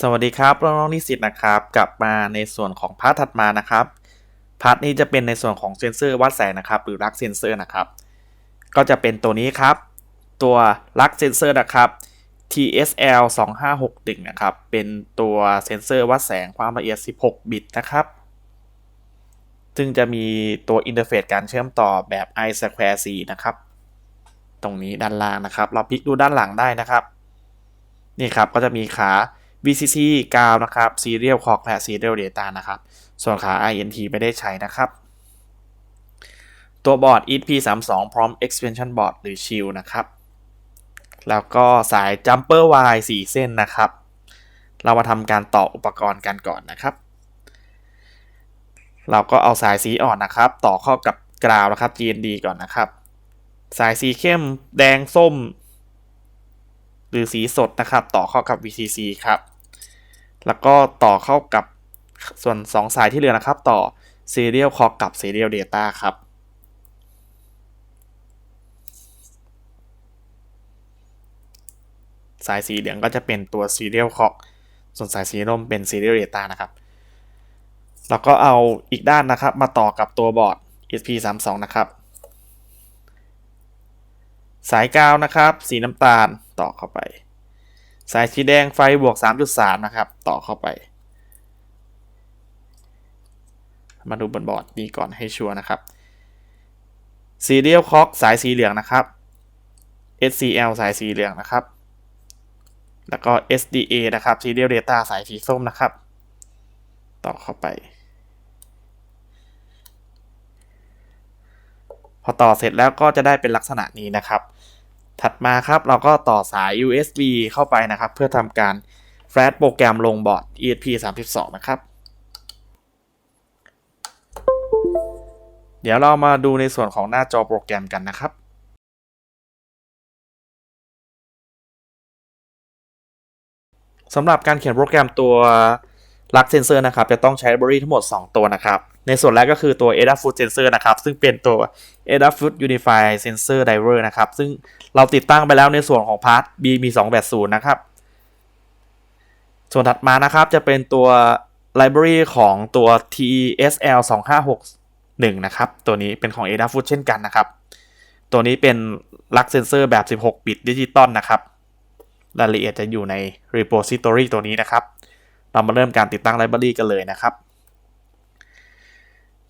สวัสดีครับน้องๆนิสิตนะครับ กลับมาในส่วนของพาร์ทถัดมานะครับพาร์ทนี้จะเป็นในส่วนของเซนเซอร์วัดแสงนะครับ หรือลักเซนเซอร์นะครับ ก็จะเป็นตัวนี้ครับ ตัวลักเซนเซอร์นะครับ TSL 2561นะครับ เป็นตัวเซนเซอร์วัดแสงความละเอียด 16 บิตนะครับ ซึ่งจะมีตัวอินเทอร์เฟซการเชื่อมต่อแบบ i square c นะครับ ตรงนี้ด้านล่างนะครับ เราพลิกดูด้านหลังได้นะครับ นี่ครับก็จะมีขา VCC กาวนะครับ Serial Clock และ Serial Data นะครับ ส่วนขา INT ไม่ได้ใช้นะครับ ตัวบอร์ด ESP32 พร้อม Expansion Board หรือ Shield นะครับ แล้วก็สาย Jumper Wire 4เส้นนะครับ เรามาทำการต่ออุปกรณ์กันก่อนนะครับ เราก็เอาสายสีอ่อนนะครับ ต่อเข้ากับกราวนะครับ GND ก่อนนะครับ สายสีเข้มแดงส้ม หรือสีสดนะครับ ต่อเข้ากับ VCC ครับ แล้วก็ต่อเข้ากับส่วน 2 สายที่เหลือนะครับ ต่อ Serial Clock กับ Serial Data ครับ สายสีเหลืองก็จะเป็นตัว Serial Clock ส่วนสายสีส้มเป็น Serial Data นะครับ แล้วก็เอาอีกด้านนะครับ มาต่อกับตัวบอร์ด sp32 นะครับ สายกาวนะครับ สีน้ำตาลต่อเข้าไป สายสีแดงไฟบวก 3.3 นะครับ ต่อเข้าไป มาดูบนบอร์ดนี้ก่อนให้ชัวร์นะครับ Serial Clock สายสีเหลืองนะครับ SCL สายสีเหลืองนะครับ แล้วก็ SDA นะครับ Serial Data สายสีส้มนะครับ ต่อเข้าไป พอต่อเสร็จแล้วก็จะได้เป็นลักษณะนี้นะครับ ถัดมาครับเราก็ต่อสาย USB เข้าไปนะครับ เพื่อทำการแฟลชโปรแกรมลงบอร์ด ESP32 นะครับ เดี๋ยวเรามาดูในส่วนของหน้าจอโปรแกรมกันนะครับสำหรับการเขียนโปรแกรมตัวลักเซนเซอร์นะครับ จะต้องใช้ไลบรารีทั้งหมด 2 ตัวนะครับ ในส่วนแรกก็คือตัว Adafruit Sensor นะครับ ซึ่งเป็นตัว Adafruit Unified Sensor Driver นะครับ ซึ่งเราติดตั้งไปแล้วในส่วนของพาร์ท BB280 นะครับ ส่วนถัดมานะครับจะเป็นตัว Library ของตัว TSL 2561 นะครับ ตัวนี้เป็นของ Adafruit เช่นกันนะครับ ตัวนี้เป็นลักเซนเซอร์แบบ 16 บิตดิจิตอลนะครับ รายละเอียดจะอยู่ใน repository ตัวนี้นะครับ เรามาเริ่มการติดตั้ง library กันเลยนะครับ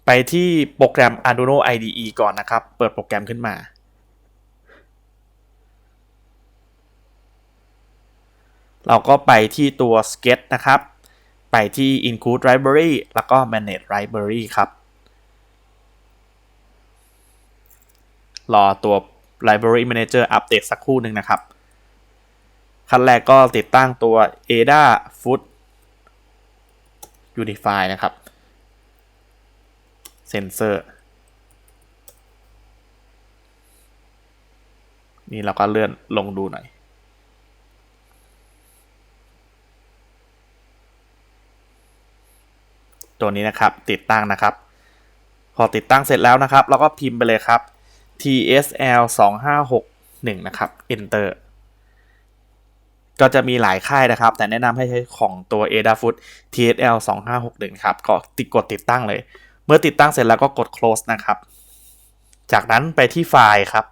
ไปที่โปรแกรม Arduino IDE ก่อนนะครับ เปิดโปรแกรมขึ้นมา เราก็ไปที่ตัว Sketch นะครับ ไปที่ Include Library แล้วก็ Manage Library ครับ รอตัว Library Manager อัปเดตสักครู่หนึ่งนะครับ ขั้นแรกก็ติดตั้งตัว ADA Food Unify นะครับ Sensor นี่เราก็เลื่อนลงดูหน่อย ตัวนี้นะครับติดตั้งนะครับ พอติดตั้งเสร็จแล้วนะครับ เราก็พิมพ์ไปเลยครับ TSL 2561นะครับ Enter ก็จะมีหลายค่ายนะครับ แต่แนะนำให้ใช้ของตัว Adafruit TSL 2561ครับก็ติดกดติดตั้งเลย เมื่อติดตั้งเสร็จแล้วก็กด close นะครับ จากนั้นไปที่ไฟล์ครับ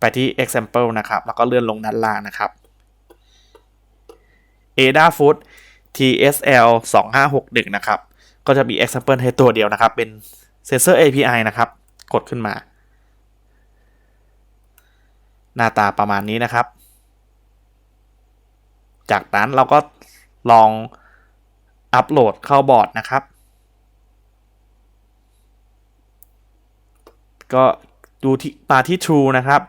ไปที่ example นะครับ แล้วก็เลื่อนลงด้านล่างนะครับ Adafruit TSL 2561นะครับ ก็จะมี example ให้ตัวเดียวนะครับ เป็น sensor API นะครับ กดขึ้นมา หน้าตาประมาณนี้นะครับ จากนั้นเราก็ลองอัปโหลดเข้าบอร์ดนะครับ ก็ดูที่มาที่ True นะครับ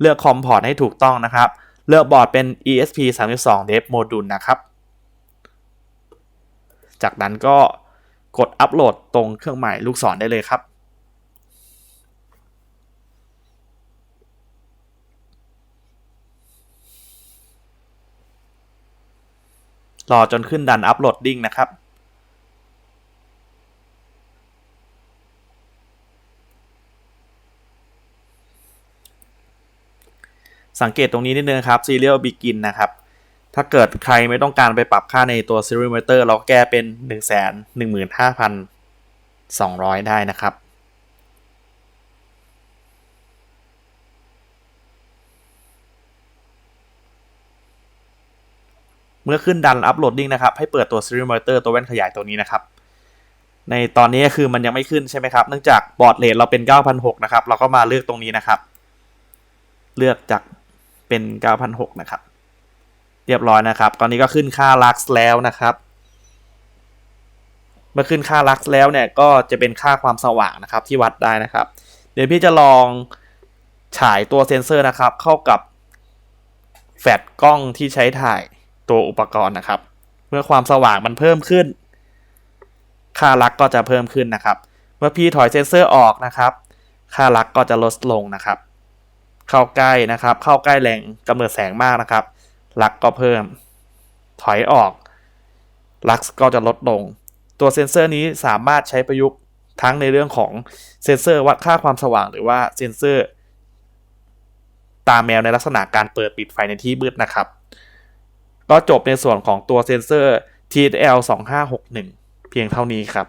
เลือกคอมพอร์ตให้ถูกต้องนะครับ เลือกบอร์ดเป็น ESP32 Dev Module นะครับ จากนั้นก็กดอัปโหลดตรงเครื่องหมายลูกศรได้เลยครับรอจนขึ้นดันอัปโหลดดิ้งนะครับ สังเกตตรงนี้นิดนึงครับ Serial Begin นะครับ ถ้าเกิดใครไม่ต้องการไปปรับค่าในตัว serial monitor เราแก้เป็น 1 1 5 2 0 0 ได้นะครับเมื่อขึ้นดันอัปโหลดดิ้งนะครับ ให้เปิดตัว serial monitor ตัวแว่นขยายตัวนี้นะครับ ในตอนนี้คือมันยังไม่ขึ้นใช่ไหมครับ เนื่องจากบอร์ดเรทเราเป็น9,600นะครับ เราก็มาเลือกตรงนี้นะครับ เลือกจาก เป็น 9,600 นะครับ เรียบร้อยนะครับ ตอนนี้ก็ขึ้นค่าลักซ์แล้วนะครับ เมื่อขึ้นค่าลักซ์แล้วเนี่ยก็จะเป็นค่าความสว่างนะครับที่วัดได้นะครับ เดี๋ยวพี่จะลองฉายตัวเซนเซอร์นะครับ เข้ากับแฟลชกล้องที่ใช้ถ่ายตัวอุปกรณ์นะครับ เมื่อความสว่างมันเพิ่มขึ้น ค่าลักก็จะเพิ่มขึ้นนะครับ เมื่อพี่ถอยเซนเซอร์ออกนะครับ ค่าลักก็จะลดลงนะครับ เข้าใกล้นะครับ เข้าใกล้แหล่งกำเนิดแสงมากนะครับลักก็เพิ่ม ถอยออกลักก็จะลดลง ตัวเซนเซอร์นี้สามารถใช้ประยุกต์ทั้งในเรื่องของเซนเซอร์วัดค่าความสว่างหรือว่าเซนเซอร์ ตาแมวในลักษณะการเปิดปิดไฟในที่มืดนะครับ ก็จบในส่วนของตัวเซนเซอร์ TTL 2561 เพียงเท่านี้ครับ